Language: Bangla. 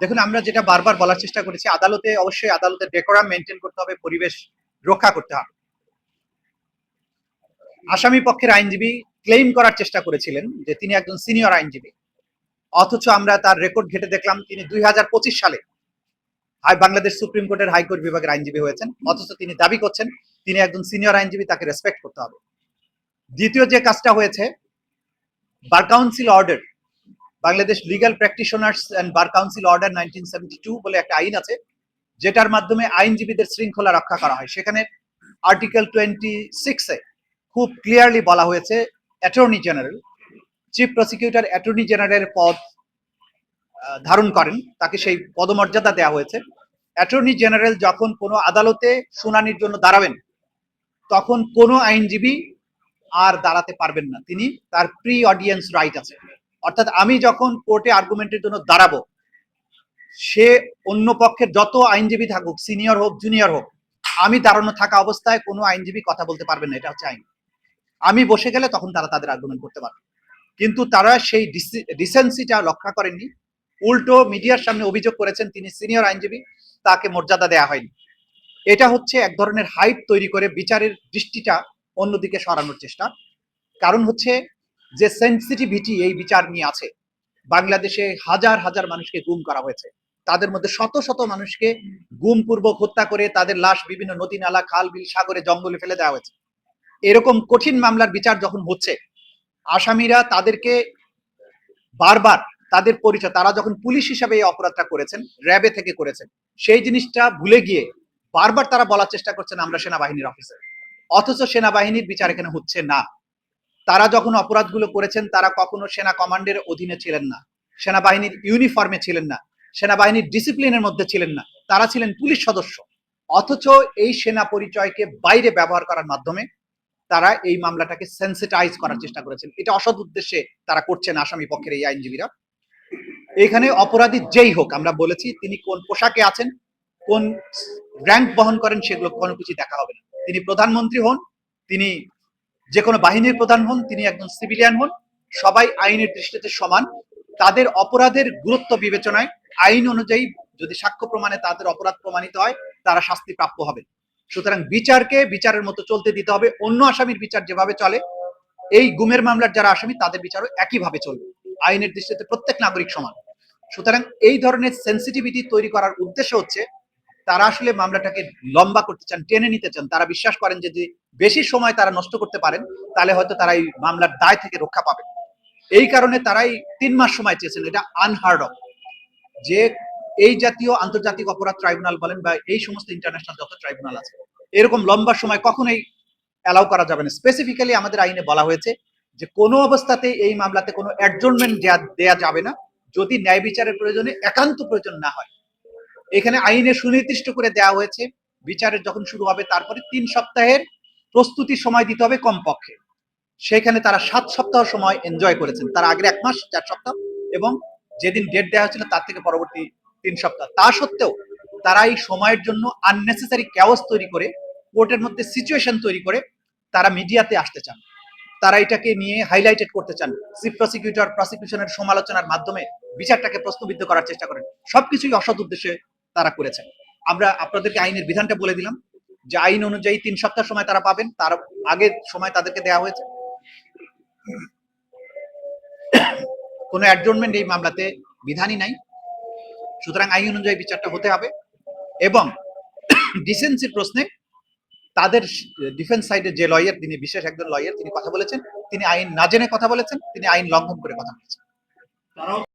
দেখুন, আমরা যেটা বারবার বলার চেষ্টা করেছি, আদালতে, অবশ্যই আদালতের ডেকোরাম মেনটেন করতে হবে, পরিবেশ রক্ষা করতে হবে। আসামি পক্ষের আইনজীবী ক্লেম করার চেষ্টা করেছিলেন যে তিনি একজন সিনিয়র আইনজীবী। অথচ আমরা তার রেকর্ড ঘেটে দেখলাম, তিনি দুই হাজার পঁচিশ সালে হাই বাংলাদেশ সুপ্রিম কোর্টের হাইকোর্ট বিভাগের আইনজীবী হয়েছেন। অথচ তিনি দাবি করছেন, তিনি একজন সিনিয়র আইনজীবী, তাকে রেসপেক্ট করতে হবে। দ্বিতীয় যে কাজটা হয়েছে bar council order Bangladesh legal practitioners and bar council order nineteen seventy two বলে একটা আইন আছে, যেটার মাধ্যমে আইনজীবীদের শৃঙ্খলা রক্ষা করা হয়। সেখানে আর্টিকেল টোয়েন্টি সিক্সে খুব ক্লিয়ারলি বলা হয়েছে attorney general chief prosecutor attorney জেনারেলের পদ ধারণ করেন, তাকে সেই পদমর্যাদা দেওয়া হয়েছে। অ্যাটর্নি জেনারেল যখন কোনো আদালতে শুনানির জন্য দাঁড়াবেন, তখন কোনো আইনজীবী আর দাঁড়াতে পারবেন না। তিনি তার প্রি অডিয়েন্স রাইট আছে। অর্থাৎ আমি যখন কোর্টে আর্গুমেন্টের জন্য দাঁড়াবো, সে অন্য পক্ষের যত আইনজীবী থাকুক সিনিয়র হোক জুনিয়র হোক, আমি দাঁড়ানো থাকা অবস্থায় কোনো আইনজীবী কথা বলতে পারবেন না, এটা হচ্ছে আইন। আমি বসে গেলে তখন তারা তাদের আর্গুমেন্ট করতে পারবে। কিন্তু তারা সেই ডিসেন্সিটা রক্ষা করেননি। উল্টো মিডিয়ার সামনে অভিযোগ করেছেন, তিনি সিনিয়র আইনজীবী, তাকে মর্যাদা দেয়া হয়নি। এটা হচ্ছে এক ধরনের হাইট তৈরি করে বিচারের দৃষ্টিটা অন্যদিকে সরানোর চেষ্টা। কারণ হচ্ছে যে সেন্সিটিভিটি এই বিচার নিয়ে আছে, বাংলাদেশে হাজার হাজার মানুষকে গুম করা হয়েছে। তাদের মধ্যে শত শত মানুষকে গুমপূর্বক হত্যা করে তাদের লাশ বিভিন্ন নদী নালা, খাল, বিল, সাগরে, জঙ্গলে ফেলে দেওয়া হয়েছে। এরকম কঠিন মামলার বিচার যখন হচ্ছে, আসামিরা তাদেরকে বারবার তাদের পরিচয়, তারা যখন পুলিশ হিসাবে এই অপরাধটা করেছেন, র্যাবে থেকে করেছেন, সেই জিনিসটা ভুলে গিয়ে বারবার তারা বলার চেষ্টা করছেন আমরা সেনাবাহিনীর অফিসার অথচ সেনাবাহিনীর বিচার এখানে হচ্ছে না। তারা যখন অপরাধগুলো করেছেন, তারা কখনো সেনা কমান্ডের অধীনে ছিলেন না। সেনাবাহিনীর ইউনিফর্মে ছিলেন না। সেনাবাহিনীর ডিসিপ্লিনের মধ্যে ছিলেন না। তারা ছিলেন পুলিশ সদস্য। অথচ এই সেনা পরিচয়কে বাইরে ব্যবহার করার মাধ্যমে তারা এই মামলাটাকে সেন্সিটাইজ করার চেষ্টা করেছেন। এটা অসৎ উদ্দেশ্যে তারা করছেন আসামি পক্ষের এই আইনজীবীরা। এখানে অপরাধী যেই হোক, আমরা বলেছি তিনি কোন পোশাকে আছেন, কোন র্যাঙ্ক বহন করেন, সেগুলো কোনো কিছু দেখা হবে না। তিনি প্রধানমন্ত্রী হন, তিনি যে কোনো বাহিনীর প্রধান হন, তিনি একজন সিভিলিয়ান হন, সবাই আইনের দৃষ্টিতে সমান। তাদের অপরাধের গুরুত্ব বিবেচনায় আইন অনুযায়ী যদি সাক্ষ্য প্রমাণে তাদের অপরাধ প্রমাণিত হয়, তারা শাস্তি প্রাপ্য হবে। সুতরাং বিচারকে বিচারের মতো চলতে দিতে হবে, অন্য আসামির বিচার যেভাবে চলে, এই গুমের মামলার যারা আসামি, তাদের বিচারও একইভাবে চলবে। আইনের দৃষ্টিতে প্রত্যেক নাগরিক সমান। সুতরাং এই ধরনের সেন্সিটিভিটি তৈরি করার উদ্দেশ্য হচ্ছে তারা আসলে মামলাটাকে লম্বা করতে চান, টেনে নিতে চান, তারা বিশ্বাস করেন যে বেশি সময় তারা নষ্ট করতে পারেন, তাহলে হয়তো তারা এই মামলার দায় থেকে রক্ষা পাবে এই কারণে তারাই তিন মাস সময় চেয়েছেন, এটা আনহার্ড অফ যে এই জাতীয় আন্তর্জাতিক অপরাধ ট্রাইব্যুনাল বলেন বা এই সমস্ত ইন্টারন্যাশনাল যত ট্রাইব্যুনাল আছে, এরকম লম্বা সময় কখনোই অ্যালাউ করা যাবে না। স্পেসিফিক্যালি আমাদের আইনে বলা হয়েছে যে, কোনো অবস্থাতে এই মামলাতে কোনো অ্যাডজনমেন্ট দেয়া যাবে না। যদি ন্যায় বিচারের প্রয়োজনে একান্ত প্রয়োজন না হয়। এখানে আইনে সুনির্দিষ্ট করে দেওয়া হয়েছে। বিচারের যখন শুরু হবে, তারপরে তিন সপ্তাহের প্রস্তুতি সময় দিতে হবে কমপক্ষে। সেখানে তারা সাত সপ্তাহ সময় এনজয় করেছেন। তার আগের এক মাস, চার সপ্তাহ এবং যেদিন ডেট দেওয়া হয়েছিল, তার থেকে পরবর্তী তিন সপ্তাহ। তা সত্ত্বেও তারা এই সময়ের জন্য আননেসেসারি ক্যাওস তৈরি করে, কোর্টের মধ্যে সিচুয়েশন তৈরি করে তারা মিডিয়াতে আসতে চান। তারা এটাকে নিয়ে হাইলাইটেড করতে চান। চিফ প্রসিকিউটর প্রসিকিউশনের সমালোচনার মাধ্যমে বিচারটাকে প্রশ্নবিদ্ধ করার চেষ্টা করেন। সবকিছুই অসৎ উদ্দেশ্যে তারা করেছেন আমরা আপনাদেরকে আইনের বিধানটা বলে দিলাম যে আইন অনুযায়ী তিন সপ্তাহ সময় তারা পাবেন, তার আগের সময় তাদেরকে দেওয়া হয়েছে। কোনো অ্যাডজনমেন্ট এই মামলাতে বিধানই নাই। সুতরাং আইন অনুযায়ী বিচারটা হতে হবে এবং ডিসেন্সির প্রশ্নে তাদের ডিফেন্স সাইডের যে লয়ার তিনি বিশেষ একজন লয়ার তিনি কথা বলেছেন, তিনি আইন না জেনে কথা বলেছেন, তিনি আইন লঙ্ঘন করে কথা বলেছেন।